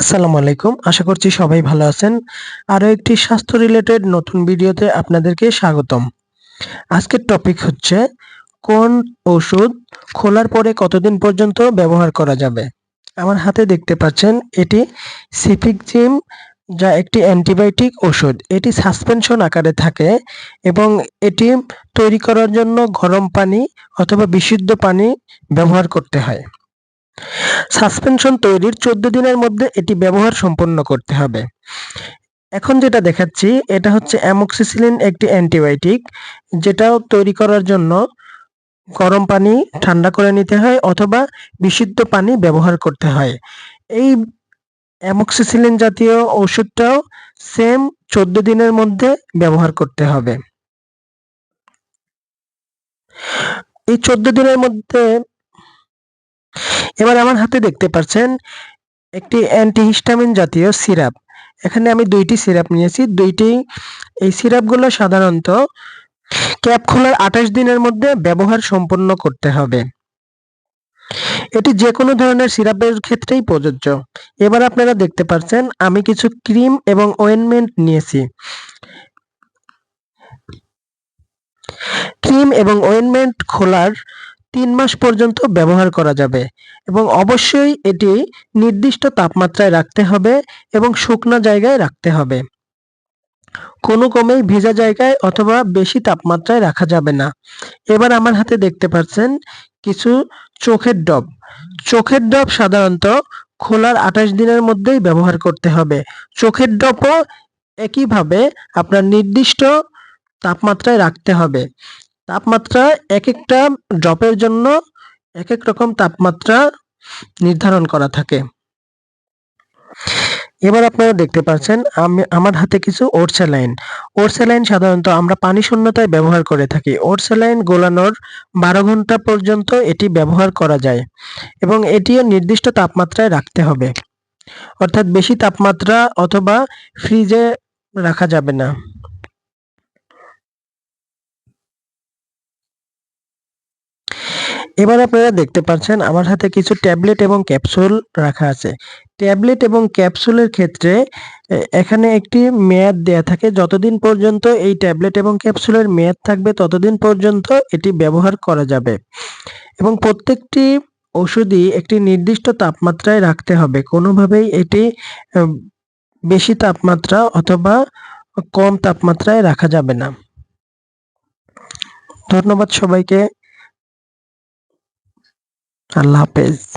আসসালামু আলাইকুম। আশা করছি সবাই ভালো আছেন। আরও একটি স্বাস্থ্য রিলেটেড নতুন ভিডিওতে আপনাদেরকে স্বাগতম। আজকের টপিক হচ্ছে, কোন ওষুধ খোলার পরে কতদিন পর্যন্ত ব্যবহার করা যাবে? আমার হাতে দেখতে পাচ্ছেন, এটি সিফিকজিম যা একটি অ্যান্টিবায়োটিক ওষুধ। এটি সাসপেনশন আকারে থাকে এবং এটি তৈরি করার জন্য গরম পানি অথবা বিশুদ্ধ পানি ব্যবহার করতে হয়। সাসপেনশন তৈরির চোদ্দ দিনের মধ্যে এটি ব্যবহার সম্পন্ন করতে হবে। এখন যেটা দেখাচ্ছি, এটা হচ্ছে অ্যামোক্সিসিলিন একটি অ্যান্টিবায়োটিক, যেটাও তৈরি করার জন্য গরম পানি ঠান্ডা করে নিতে হয় অথবা বিশুদ্ধ পানি ব্যবহার করতে হয়। এই অ্যামোক্সিসিলিন জাতীয় ওষুধটাও সেম চোদ্দ দিনের মধ্যে ব্যবহার করতে হবে। এই চোদ্দ দিনের মধ্যে এবার আমার হাতে দেখতে পাচ্ছেন একটি অ্যান্টিহিস্টামিন জাতীয় সিরাপ। এখানে আমি দুইটি সিরাপ নিয়েছি। দুইটি, এই সিরাপগুলো সাধারণত ক্যাপ খোলার আঠাশ দিনের মধ্যে ব্যবহার সম্পন্ন করতে হবে। এটি যে কোনো ধরনের সিরাপের ক্ষেত্রেই প্রযোজ্য। এবার আপনারা দেখতে পাচ্ছেন, আমি কিছু ক্রিম এবং ওয়েনমেন্ট নিয়েছি। ক্রিম এবং ওয়েনমেন্ট খোলার তিন মাস পর্যন্ত ব্যবহার করা যাবে এবং অবশ্যই এটি নির্দিষ্ট তাপমাত্রায় রাখতে হবে এবং শুকনো জায়গায় রাখতে হবে। কোনো কমেই ভেজা জায়গায় অথবা বেশি তাপমাত্রায় রাখা যাবে না। এবার আমার হাতে দেখতে পাচ্ছেন কিছু চোখের ডব। চোখের ডব সাধারণত খোলার আঠাশ দিনের মধ্যেই ব্যবহার করতে হবে। চোখের ডবও একইভাবে আপনার নির্দিষ্ট তাপমাত্রায় রাখতে হবে। তাপমাত্রা এক একটা ড্রপের জন্য এক এক রকম তাপমাত্রা নির্ধারণ করা থাকে। এবার আপনারা দেখতে পাচ্ছেন, আমি, আমার হাতে কিছু ওরসেলাইন। ওরসেলাইন সাধারণত আমরা পানি শূন্যতায় ব্যবহার করে থাকি। ওরসেলাইন গোলানোর বারো ঘণ্টা পর্যন্ত এটি ব্যবহার করা যায় এবং এটিও নির্দিষ্ট তাপমাত্রায় রাখতে হবে। অর্থাৎ বেশি তাপমাত্রা অথবা ফ্রিজে রাখা যাবে না। এবার আপনারা দেখতে পাচ্ছেন আমার হাতে কিছু ট্যাবলেট এবং ক্যাপসুল রাখা আছে। ট্যাবলেট এবং ক্যাপসুলের ক্ষেত্রে এখানে একটি মেয়াদ দেয়া থাকে। যতদিন পর্যন্ত এই ট্যাবলেট এবং ক্যাপসুলের মেয়াদ থাকবে, ততদিন পর্যন্ত এটি ব্যবহার করা যাবে। এবং প্রত্যেকটি ওষুধই একটি নির্দিষ্ট তাপমাত্রায় রাখতে হবে। কোনোভাবেই এটি বেশি তাপমাত্রা অথবা কম তাপমাত্রায় রাখা যাবে না। ধন্যবাদ সবাইকে। Allah Hafiz.